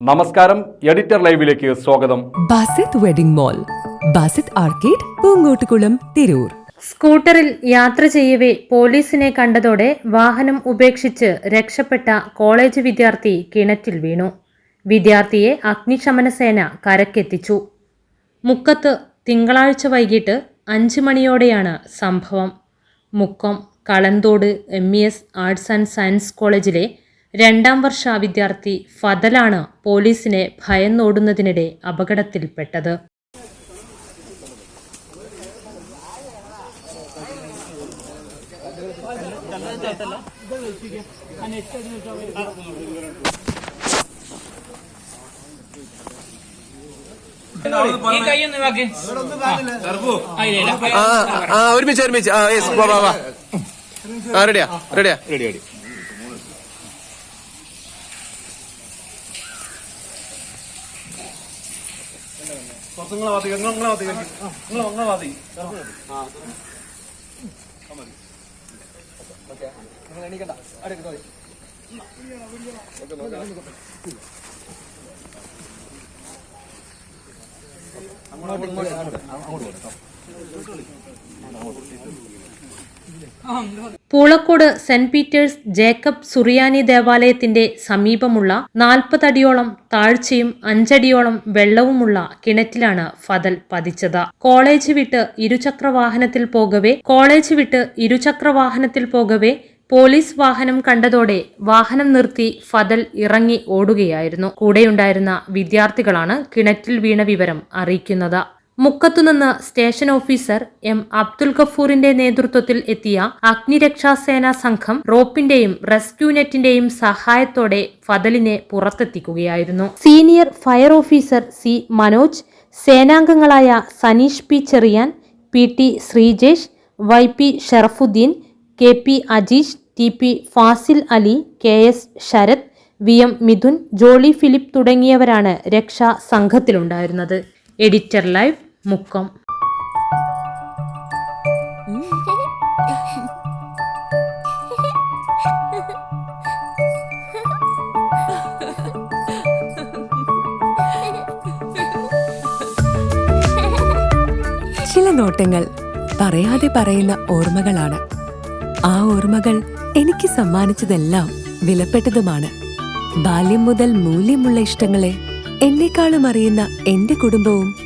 നമസ്കാരം എഡിറ്റർ ലൈവിലേക്ക് സ്വാഗതം. Basith wedding mall Basith arcade Poongottukulam Tirur. സ്കൂട്ടറിൽ യാത്ര ചെയ്യവേ പോലീസിനെ കണ്ടതോടെ വാഹനം ഉപേക്ഷിച്ച് രക്ഷപ്പെട്ട കോളേജ് വിദ്യാർത്ഥി കിണറ്റിൽ വീണു. വിദ്യാർത്ഥിയെ അഗ്നിശമന സേന കരക്കെത്തിച്ചു. മുക്കത്ത് തിങ്കളാഴ്ച വൈകിട്ട് അഞ്ച് മണിയോടെയാണ് സംഭവം. Mukkam Kalanthode M E S arts and science കോളേജിലെ രണ്ടാം വർഷ വിദ്യാർത്ഥി ഫതലാണ് പോലീസിനെ ഭയന്നോടുന്നതിനിടെ അപകടത്തിൽപ്പെട്ടത്. ഒരുമിച്ച് ഒരുമിച്ച്. ഈ റെഡിയാ റെഡി ആ, ഇല്ല, ഇല്ല. ആ നിങ്ങൾ ഒരുമിച്ച് ഒരുമിച്ച് ആ യെസ് വാ വാ വാ ആ റെഡിയാ റെഡിയാ അങ്ങോട്ട് ready Poolakkode saint Peter's Jacob സുറിയാനി ദേവാലയത്തിന്റെ സമീപമുള്ള നാൽപ്പതടിയോളം താഴ്ചയും അഞ്ചടിയോളം വെള്ളവുമുള്ള കിണറ്റിലാണ് ഫതൽ പതിച്ചത്. കോളേജ് വിട്ട് ഇരുചക്ര വാഹനത്തിൽ പോകവേ കോളേജ് വിട്ട് ഇരുചക്ര വാഹനത്തിൽ പോകവേ പോലീസ് വാഹനം കണ്ടതോടെ വാഹനം നിർത്തി ഫതൽ ഇറങ്ങി ഓടുകയായിരുന്നു. കൂടെയുണ്ടായിരുന്ന വിദ്യാർത്ഥികളാണ് കിണറ്റിൽ വീണ വിവരം അറിയിക്കുന്നത്. മുക്കത്തുനിന്ന് സ്റ്റേഷൻ ഓഫീസർ എം അബ്ദുൽ ഗഫൂറിന്റെ നേതൃത്വത്തിൽ എത്തിയ അഗ്നിരക്ഷാസേനാ സംഘം റോപ്പിന്റെയും റെസ്ക്യൂ നെറ്റിന്റെയും സഹായത്തോടെ ഫതലിനെ പുറത്തെത്തിക്കുകയായിരുന്നു. Senior fire officer C Manoj സേനാംഗങ്ങളായ Saneesh P Cheriyan P T Sreejesh Y P Sharafudheen K P Ajeesh T P Fasil Ali K S Sarath V M Mithun Jolly Philip തുടങ്ങിയവരാണ് രക്ഷാ സംഘത്തിലുണ്ടായിരുന്നത്. Editor live Mukkam. ചില നോട്ടങ്ങൾ പറയാതെ പറയുന്ന ഓർമ്മകളാണ്. ആ ഓർമ്മകൾ എനിക്ക് സമ്മാനിച്ചതെല്ലാം വിലപ്പെട്ടതുമാണ്. ബാല്യം മുതൽ മൂല്യമുള്ള ഇഷ്ടങ്ങളെ എന്നെക്കാളും അറിയുന്ന എന്റെ കുടുംബവും